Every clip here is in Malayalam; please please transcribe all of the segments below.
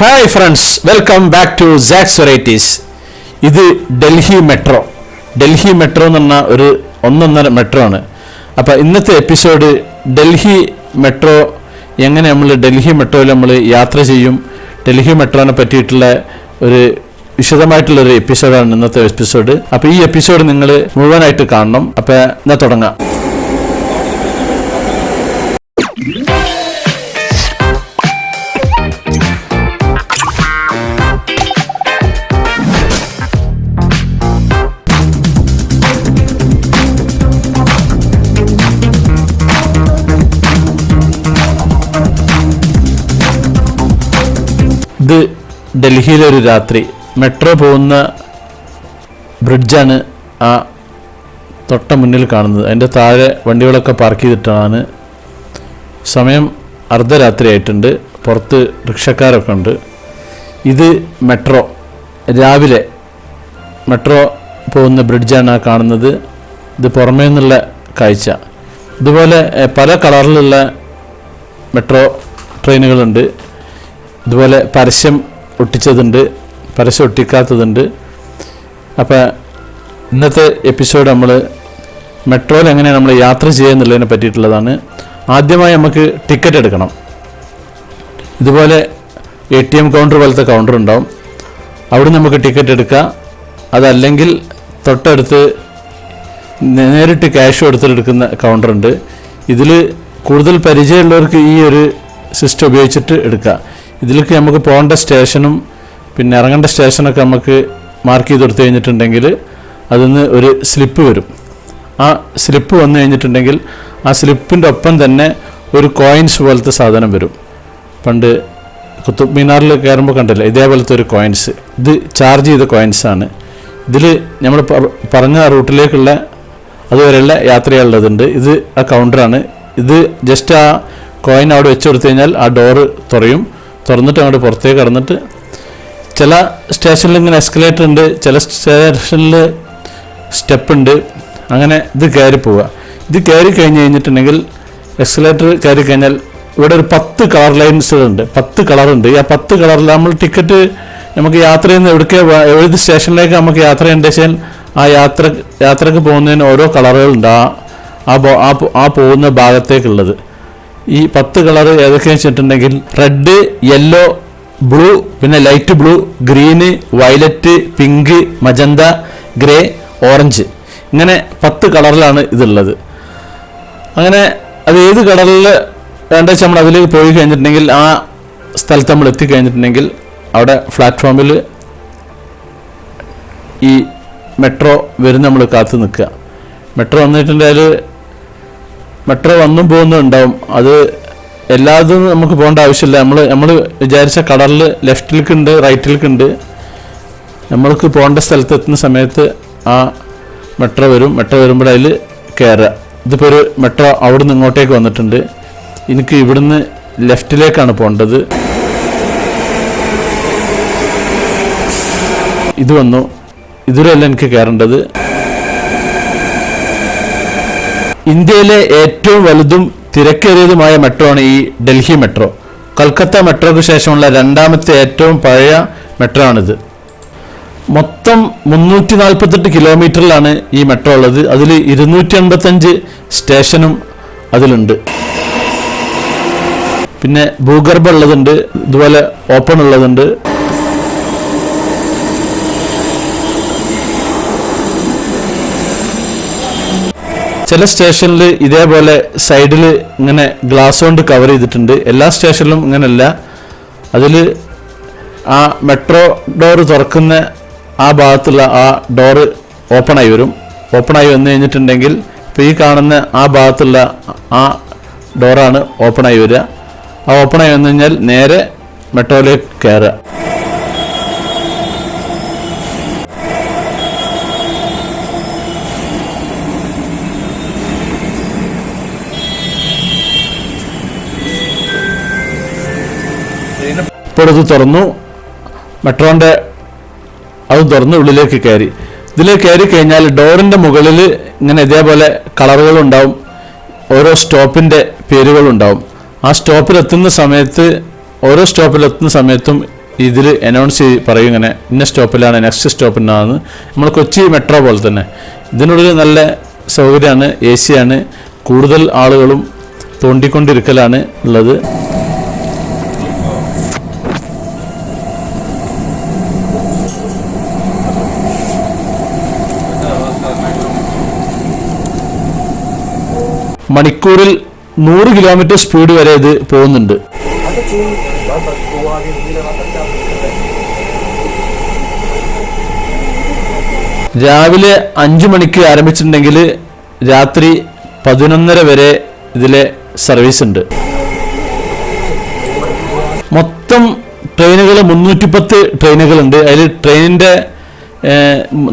Hi friends welcome back to Saks varieties ഇത് ഡൽഹി മെട്രോ. ഡൽഹി മെട്രോ എന്ന് പറഞ്ഞ ഒരു ഒന്നൊന്നര മെട്രോ ആണ്. അപ്പോൾ ഇന്നത്തെ എപ്പിസോഡ് ഡൽഹി മെട്രോ എങ്ങനെ നമ്മൾ ഡൽഹി മെട്രോയിൽ നമ്മൾ യാത്ര ചെയ്യും ഡൽഹി മെട്രോനെ പറ്റിയിട്ടുള്ള ഒരു വിശദമായിട്ടുള്ള ഒരു എപ്പിസോഡാണ് ഇന്നത്തെ എപ്പിസോഡ്. അപ്പോൾ ഈ എപ്പിസോഡ് നിങ്ങൾ മുഴുവനായിട്ട് കാണണം. അപ്പോൾ എന്നാൽ തുടങ്ങാം. ഇത് ഡൽഹിയിലെ ഒരു രാത്രി. മെട്രോ പോകുന്ന ബ്രിഡ്ജാണ് ആ തൊട്ട മുന്നിൽ കാണുന്നത്. അതിന്റെ താഴെ വണ്ടികളൊക്കെ പാർക്ക് ചെയ്തിട്ടാണ്. സമയം അർദ്ധരാത്രി ആയിട്ടുണ്ട്. പുറത്ത് റിക്ഷക്കാരൊക്കെ ഉണ്ട്. ഇത് മെട്രോ. രാവിലെ മെട്രോ പോകുന്ന ബ്രിഡ്ജാണ് ആ കാണുന്നത്. ഇത് പുറമേ നിന്നുള്ള കാഴ്ച. ഇതുപോലെ പല കളറിലുള്ള മെട്രോ ട്രെയിനുകളുണ്ട്. ഇതുപോലെ പരസ്യം ഒട്ടിച്ചതുണ്ട് പരസ്യം ഒട്ടിക്കാത്തതുണ്ട്. അപ്പോൾ ഇന്നത്തെ എപ്പിസോഡ് നമ്മൾ മെട്രോയിൽ എങ്ങനെയാണ് നമ്മൾ യാത്ര ചെയ്യുക എന്നുള്ളതിനെ പറ്റിയിട്ടുള്ളതാണ്. ആദ്യമായി നമുക്ക് ടിക്കറ്റ് എടുക്കണം. ഇതുപോലെ എ ടി എം കൗണ്ടർ പോലത്തെ കൗണ്ടർ ഉണ്ടാവും. അവിടെ നമുക്ക് ടിക്കറ്റ് എടുക്കാം. അതല്ലെങ്കിൽ തൊട്ടടുത്ത് നേരിട്ട് ക്യാഷ് കൗണ്ടർ ഉണ്ട്. ഇതിൽ കൂടുതൽ പരിചയമുള്ളവർക്ക് ഈ ഒരു സിസ്റ്റം ഉപയോഗിച്ചിട്ട് എടുക്കാം. ഇതിലേക്ക് നമുക്ക് പോകേണ്ട സ്റ്റേഷനും പിന്നെ ഇറങ്ങേണ്ട സ്റ്റേഷനൊക്കെ നമുക്ക് മാർക്ക് ചെയ്ത് കൊടുത്തു കഴിഞ്ഞിട്ടുണ്ടെങ്കിൽ അതിന്ന് ഒരു സ്ലിപ്പ് വരും. ആ സ്ലിപ്പ് വന്നു കഴിഞ്ഞിട്ടുണ്ടെങ്കിൽ ആ സ്ലിപ്പിന്റെ ഒപ്പം തന്നെ ഒരു കോയിൻസ് പോലത്തെ സാധനം വരും. പണ്ട് കുത്തുബ് മിനാറിൽ കയറുമ്പോൾ കണ്ടല്ലോ ഇതേപോലത്തെ ഒരു കോയിൻസ് ഇത് ചാർജ് ചെയ്ത കോയിൻസ് ആണ്. ഇതിൽ നമ്മൾ പറഞ്ഞ റൂട്ടിലേക്കുള്ള അതുവരെയുള്ള യാത്രയുള്ളതുണ്ട് ഇത് ആ കൗണ്ടറാണ് ഇത് ജസ്റ്റ് ആ കോയിൻ അവിടെ വെച്ച് കൊടുത്തു കഴിഞ്ഞാൽ ആ ഡോറ് തുറയും. തുറന്നിട്ട് അങ്ങോട്ട് പുറത്തേക്ക് കടന്നിട്ട് ചില സ്റ്റേഷനിൽ ഇങ്ങനെ എസ്കലേറ്റർ ഉണ്ട് ചില സ്റ്റേഷനിൽ സ്റ്റെപ്പ് ഉണ്ട്. അങ്ങനെ ഇത് കയറി പോവുക. ഇത് കയറി കഴിഞ്ഞ് കഴിഞ്ഞിട്ടുണ്ടെങ്കിൽ എക്സലേറ്റർ കയറി കഴിഞ്ഞാൽ ഇവിടെ ഒരു പത്ത് കളർ ലൈൻസുകളുണ്ട് പത്ത് കളറുണ്ട് ആ പത്ത് കളറിൽ നമ്മൾ ടിക്കറ്റ് നമുക്ക് യാത്ര ചെയ്യുന്ന എവിടേക്ക് ഏത് സ്റ്റേഷനിലേക്ക് നമുക്ക് യാത്ര ചെയ്യേണ്ട വെച്ചാൽ ആ യാത്ര യാത്രയ്ക്ക് പോകുന്നതിന് ഓരോ കളറുകളുണ്ട് ആ ആ പോകുന്ന ഭാഗത്തേക്കുള്ളത്. ഈ പത്ത് കളർ ഏതൊക്കെയാണെന്ന് വെച്ചിട്ടുണ്ടെങ്കിൽ റെഡ് യെല്ലോ ബ്ലൂ പിന്നെ light blue green violet pink magenta grey orange ഇങ്ങനെ പത്ത് കളറിലാണ് ഇതുള്ളത്. അങ്ങനെ അത് ഏത് കളറിൽ വേണ്ട വെച്ചാൽ നമ്മൾ അതിലേക്ക് പോയി കഴിഞ്ഞിട്ടുണ്ടെങ്കിൽ ആ സ്ഥലത്ത് നമ്മൾ എത്തിക്കഴിഞ്ഞിട്ടുണ്ടെങ്കിൽ അവിടെ പ്ലാറ്റ്ഫോമിൽ ഈ മെട്രോ വരുന്ന നമ്മൾ കാത്തു നിൽക്കുക. മെട്രോ വന്നിട്ടുണ്ടെങ്കിൽ മെട്രോ വന്നും പോകുന്നും ഉണ്ടാവും. അത് എല്ലാതും നമുക്ക് പോകേണ്ട ആവശ്യമില്ല. നമ്മൾ നമ്മൾ വിചാരിച്ച കടലിൽ ലെഫ്റ്റിലേക്കുണ്ട് റൈറ്റിലേക്കുണ്ട് നമ്മൾക്ക് പോകേണ്ട സ്ഥലത്ത് എത്തുന്ന സമയത്ത് ആ മെട്രോ വരും. മെട്രോ വരുമ്പോൾ അതിൽ കയറുക ഇതിപ്പോൾ ഒരു മെട്രോ അവിടെ നിന്ന് ഇങ്ങോട്ടേക്ക് വന്നിട്ടുണ്ട്. എനിക്ക് ഇവിടുന്ന് ലെഫ്റ്റിലേക്കാണ് പോകേണ്ടത്. ഇത് വന്നു. ഇതിലല്ല എനിക്ക് കയറേണ്ടത്. ഇന്ത്യയിലെ ഏറ്റവും വലുതും തിരക്കേറിയതുമായ മെട്രോ ആണ് ഈ ഡൽഹി മെട്രോ കൽക്കത്ത മെട്രോയ്ക്ക് ശേഷമുള്ള രണ്ടാമത്തെ ഏറ്റവും പഴയ മെട്രോ ആണിത്. മൊത്തം മുന്നൂറ്റി നാൽപ്പത്തെട്ട് കിലോമീറ്ററിലാണ് ഈ മെട്രോ ഉള്ളത്. അതിൽ ഇരുന്നൂറ്റി അൻപത്തഞ്ച് സ്റ്റേഷനും അതിലുണ്ട്. പിന്നെ ഭൂഗർഭം ഉള്ളതുണ്ട്. ഇതുപോലെ ഓപ്പൺ ഉള്ളതുണ്ട്. ചില സ്റ്റേഷനിൽ ഇതേപോലെ സൈഡിൽ ഇങ്ങനെ ഗ്ലാസ് കൊണ്ട് കവർ ചെയ്തിട്ടുണ്ട്. എല്ലാ സ്റ്റേഷനിലും ഇങ്ങനെയല്ല അതിൽ ആ മെട്രോ ഡോർ തുറക്കുന്ന ആ ഭാഗത്തുള്ള ആ ഡോറ് ഓപ്പണായി വരും. ഓപ്പണായി വന്നു കഴിഞ്ഞിട്ടുണ്ടെങ്കിൽ ഇപ്പോൾ ഈ കാണുന്ന ആ ഭാഗത്തുള്ള ആ ഡോറാണ് ഓപ്പണായി വരിക. ആ ഓപ്പണായി വന്നു കഴിഞ്ഞാൽ നേരെ മെട്രോയിലേക്ക് കയറുക. ഇപ്പോൾ ഇത് തുറന്നു. മെട്രോന്റെ അതും തുറന്ന് ഉള്ളിലേക്ക് കയറി. ഇതിലേക്ക് കയറി കഴിഞ്ഞാൽ ഡോറിന്റെ മുകളിൽ ഇങ്ങനെ ഇതേപോലെ കളറുകൾ ഉണ്ടാവും ഓരോ സ്റ്റോപ്പിന്റെ പേരുകൾ ഉണ്ടാവും ആ സ്റ്റോപ്പിലെത്തുന്ന സമയത്ത് ഓരോ സ്റ്റോപ്പിലെത്തുന്ന സമയത്തും ഇതിൽ അനൗൺസ് ചെയ്ത് പറയും ഇങ്ങനെ ഇന്ന സ്റ്റോപ്പിലാണ് നെക്സ്റ്റ് സ്റ്റോപ്പിനാണെന്ന് നമ്മൾ കൊച്ചി മെട്രോ പോലെ തന്നെ. ഇതിനുള്ളിൽ നല്ല സൗകര്യമാണ് എ സിയാണ് കൂടുതൽ ആളുകളും തോണ്ടിക്കൊണ്ടിരിക്കലാണ് ഉള്ളത്. മണിക്കൂറിൽ നൂറ് കിലോമീറ്റർ സ്പീഡ് വരെ ഇത് പോകുന്നുണ്ട്. രാവിലെ അഞ്ചു മണിക്ക് ആരംഭിച്ചിട്ടുണ്ടെങ്കിൽ രാത്രി പതിനൊന്നര വരെ ഇതിലെ സർവീസ് ഉണ്ട്. മൊത്തം ട്രെയിനുകൾ മുന്നൂറ്റിപ്പത്ത് ട്രെയിനുകളുണ്ട് അതിൽ ട്രെയിനിന്റെ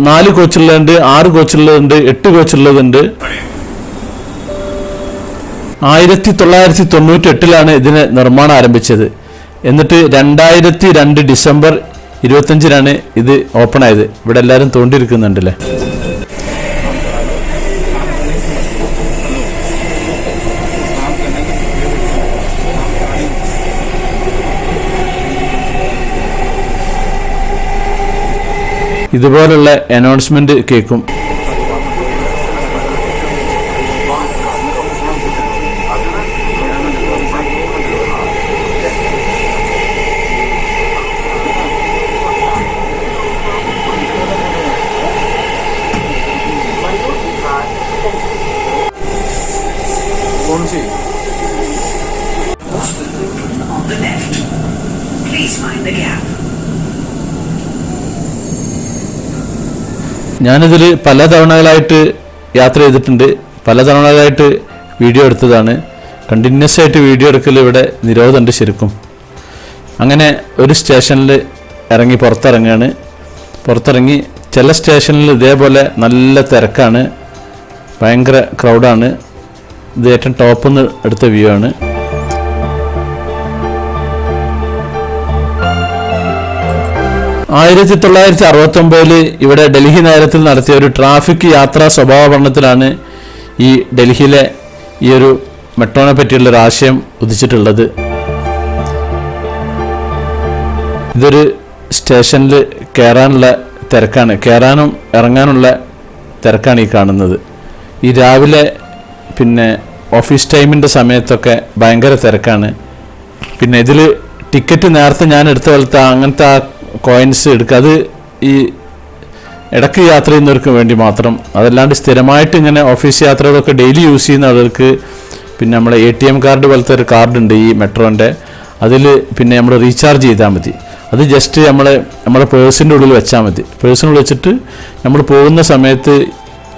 നാല് കോച്ചുള്ളതുണ്ട് ആറ് കോച്ചുള്ളതുണ്ട് എട്ട് കോച്ചുള്ളതുണ്ട് ആയിരത്തി തൊള്ളായിരത്തി തൊണ്ണൂറ്റി എട്ടിലാണ് ഇതിന് നിർമ്മാണം ആരംഭിച്ചത്. എന്നിട്ട് രണ്ടായിരത്തി രണ്ട് ഡിസംബർ ഇരുപത്തഞ്ചിനാണ് ഇത് ഓപ്പൺ ആയത്. ഇവിടെ എല്ലാവരും തോണ്ടിയിരിക്കുന്നുണ്ടല്ലേ? ഇതുപോലുള്ള അനൗൺസ്മെന്റ് കേൾക്കും ഞാനിതിൽ പല തവണകളായിട്ട് യാത്ര ചെയ്തിട്ടുണ്ട്. പല തവണകളായിട്ട് വീഡിയോ എടുത്തതാണ്. കണ്ടിന്യൂസ് ആയിട്ട് വീഡിയോ എടുക്കൽ ഇവിടെ നിരോധമുണ്ട് ശരിക്കും. അങ്ങനെ ഒരു സ്റ്റേഷനിൽ ഇറങ്ങി പുറത്തിറങ്ങുകയാണ് പുറത്തിറങ്ങി ചില സ്റ്റേഷനിൽ ഇതേപോലെ നല്ല തിരക്കാണ്. ഭയങ്കര ക്രൗഡാണ് ഇത് ഏറ്റവും ടോപ്പിൽ നിന്ന് എടുത്ത വ്യൂ ആണ്. ആയിരത്തി തൊള്ളായിരത്തി അറുപത്തി ഒമ്പതിൽ ഇവിടെ ഡൽഹി നഗരത്തിൽ നടത്തിയ ഒരു ട്രാഫിക് യാത്രാ സ്വഭാവ പഠനത്തിലാണ് ഈ ഡൽഹിയിലെ ഈ ഒരു മെട്രോനെ പറ്റിയുള്ള ഒരു ആശയം ഉദിച്ചിട്ടുള്ളത്. ഇതൊരു സ്റ്റേഷനിൽ കയറാനുള്ള തിരക്കാണ്. കയറാനും ഇറങ്ങാനുള്ള തിരക്കാണ് ഈ കാണുന്നത്. ഈ രാവിലെ പിന്നെ ഓഫീസ് ടൈമിന്റെ സമയത്തൊക്കെ ഭയങ്കര തിരക്കാണ്. പിന്നെ ഇതിൽ ടിക്കറ്റ് നേരത്തെ ഞാൻ എടുത്ത പോലത്തെ അങ്ങനത്തെ ആ കോയിൻസ് എടുക്കുക അത് ഈ ഇടയ്ക്ക് യാത്ര ചെയ്യുന്നവർക്ക് വേണ്ടി മാത്രം. അതല്ലാണ്ട് സ്ഥിരമായിട്ട് ഇങ്ങനെ ഓഫീസ് യാത്രകളൊക്കെ ഡെയിലി യൂസ് ചെയ്യുന്നവർക്ക് പിന്നെ നമ്മളെ എ ടി എം കാർഡ് പോലത്തെ ഒരു കാർഡ് ഉണ്ട് ഈ മെട്രോന്റെ അതിൽ പിന്നെ നമ്മൾ റീചാർജ് ചെയ്താൽ മതി. അത് ജസ്റ്റ് നമ്മളെ നമ്മുടെ പേഴ്സിന്റെ ഉള്ളിൽ വെച്ചാൽ മതി. പേഴ്സിനുള്ളിൽ വെച്ചിട്ട് നമ്മൾ പോകുന്ന സമയത്ത്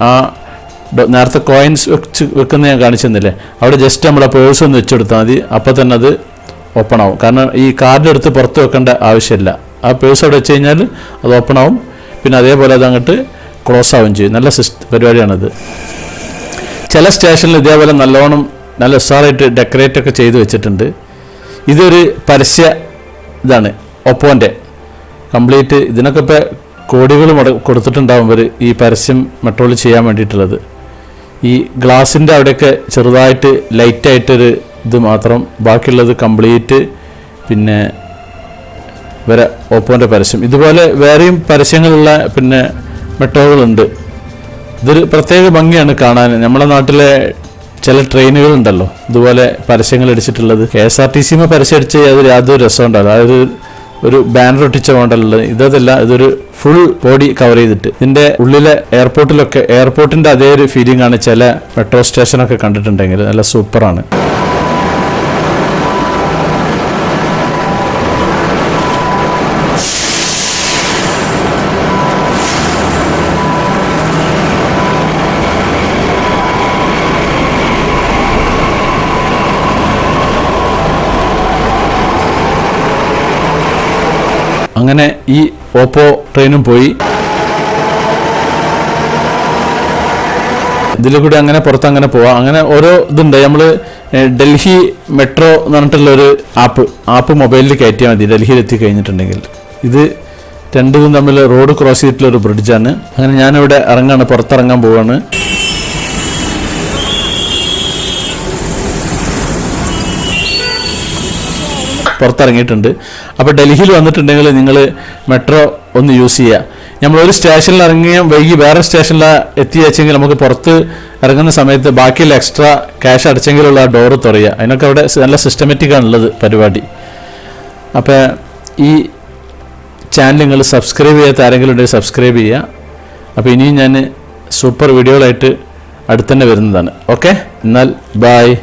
ആ നേരത്തെ കോയിൻസ് വെച്ച് വെക്കുന്ന ഞാൻ കാണിച്ചെന്നില്ലേ? അവിടെ ജസ്റ്റ് നമ്മളെ പേഴ്സ് ഒന്ന് വെച്ചെടുത്താൽ മതി. അപ്പോൾ തന്നെ അത് ഓപ്പൺ ആവും. കാരണം ഈ കാർഡ് എടുത്ത് പുറത്ത് വെക്കേണ്ട ആവശ്യമില്ല. ആ പേഴ്സ് അവിടെ വെച്ച് കഴിഞ്ഞാൽ അത് ഓപ്പൺ ആവും. പിന്നെ അതേപോലെ അത് അങ്ങോട്ട് ക്ലോസ് ആവുകയും ചെയ്യും. നല്ല സിസ്റ്റം പരിപാടിയാണത്. ചില സ്റ്റേഷനിൽ ഇതേപോലെ നല്ലോണം നല്ല ഉഷാറായിട്ട് ഡെക്കറേറ്റ് ഒക്കെ ചെയ്ത് വെച്ചിട്ടുണ്ട്. ഇതൊരു പരസ്യ ഇതാണ്. ഒപ്പോന്റെ. കംപ്ലീറ്റ് ഇതിനൊക്കെ ഇപ്പോൾ കോടികൾ മുട കൊടുത്തിട്ടുണ്ടാവും ഇവർ ഈ പരസ്യം മെട്രോയിൽ ചെയ്യാൻ വേണ്ടിയിട്ടുള്ളത്. ഈ ഗ്ലാസിന്റെ അവിടെയൊക്കെ ചെറുതായിട്ട് ലൈറ്റായിട്ടൊരു ഇത് മാത്രം. ബാക്കിയുള്ളത് കംപ്ലീറ്റ് പിന്നെ വരെ ഓപ്പോന്റെ പരസ്യം. ഇതുപോലെ വേറെയും പരസ്യങ്ങളുള്ള പിന്നെ മെട്രോകളുണ്ട്. ഇതൊരു പ്രത്യേക ഭംഗിയാണ് കാണാൻ. നമ്മുടെ നാട്ടിലെ ചില ട്രെയിനുകളുണ്ടല്ലോ. ഇതുപോലെ പരസ്യങ്ങൾ അടിച്ചിട്ടുള്ളത് കെ എസ് ആർ ടി സിമ പരസ്യം അടിച്ച് അത് യാതൊരു രസം ഉണ്ടാവില്ല അതായത് ഒരു ബാനർ ഒട്ടിച്ച മോഡലുള്ളത് ഇതല്ല ഇതൊരു ഫുൾ ബോഡി കവർ ചെയ്തിട്ട്. ഇതിന്റെ ഉള്ളിലെ എയർപോർട്ടിലൊക്കെ എയർപോർട്ടിന്റെ അതേ ഒരു ഫീലിംഗ് ആണ് ചില മെട്രോ സ്റ്റേഷനൊക്കെ കണ്ടിട്ടുണ്ടെങ്കിൽ. നല്ല സൂപ്പറാണ് അങ്ങനെ ഈ ഓപ്പോ ട്രെയിനും പോയി. ഇതിൽ കൂടി അങ്ങനെ പുറത്ത് അങ്ങനെ പോവാം. അങ്ങനെ ഓരോ ഇതുണ്ട്. നമ്മൾ ഡൽഹി മെട്രോ എന്ന് പറഞ്ഞിട്ടുള്ള ഒരു ആപ്പ് ആപ്പ് മൊബൈലിൽ കയറ്റിയാൽ മതി. ഡൽഹിയിൽ എത്തി കഴിഞ്ഞിട്ടുണ്ടെങ്കിൽ. ഇത് രണ്ടും തമ്മിൽ റോഡ് ക്രോസ് ചെയ്തിട്ടുള്ള ഒരു ബ്രിഡ്ജാണ്. അങ്ങനെ ഞാനിവിടെ ഇറങ്ങാണ് പുറത്തിറങ്ങാൻ പോവാണ്. പുറത്തിറങ്ങിയിട്ടുണ്ട്. അപ്പോൾ ഡൽഹിയിൽ വന്നിട്ടുണ്ടെങ്കിൽ നിങ്ങൾ മെട്രോ ഒന്ന് യൂസ് ചെയ്യുക നമ്മൾ ഒരു സ്റ്റേഷനിൽ ഇറങ്ങിയ വൈകി വേറെ സ്റ്റേഷനിൽ എത്തി വെച്ചെങ്കിൽ നമുക്ക് പുറത്ത് ഇറങ്ങുന്ന സമയത്ത് ബാക്കിയുള്ള എക്സ്ട്രാ ക്യാഷ് അടച്ചെങ്കിലുള്ള ആ ഡോറ് തുറയുക അതിനൊക്കെ അവിടെ നല്ല സിസ്റ്റമാറ്റിക് ആണുള്ളത് പരിപാടി. അപ്പോൾ ഈ ചാനൽ നിങ്ങൾ സബ്സ്ക്രൈബ് ചെയ്യാത്ത ആരെങ്കിലും ഉണ്ടെങ്കിൽ സബ്സ്ക്രൈബ് ചെയ്യുക അപ്പോൾ ഇനിയും ഞാൻ സൂപ്പർ വീഡിയോകളായിട്ട് അടുത്തന്നെ വരുന്നതാണ്. ഓക്കെ എന്നാൽ ബായ്